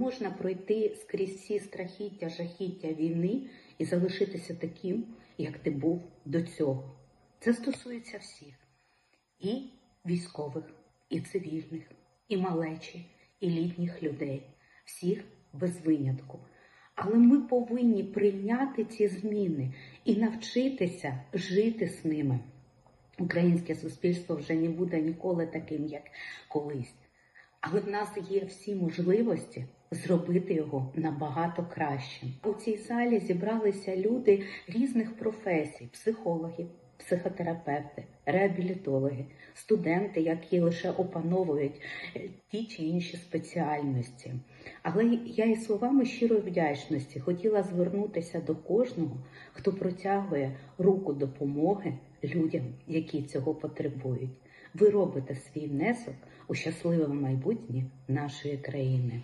можна пройти скрізь всі страхіття, жахіття війни і залишитися таким, як ти був до цього. Це стосується всіх і військових, і цивільних, і малечі, і літніх людей, всіх без винятку. Але ми повинні прийняти ці зміни і навчитися жити з ними. Українське суспільство вже не буде ніколи таким, як колись. Але в нас є всі можливості зробити його набагато кращим. У цій залі зібралися люди різних професій: психологи, психотерапевти, реабілітологи, студенти, які лише опановують е, ті чи інші спеціальності. Але я і словами щирої вдячності хотіла звернутися до кожного, хто протягує руку допомоги людям, які цього потребують. Ви робите свій внесок у щасливе майбутнє нашої країни.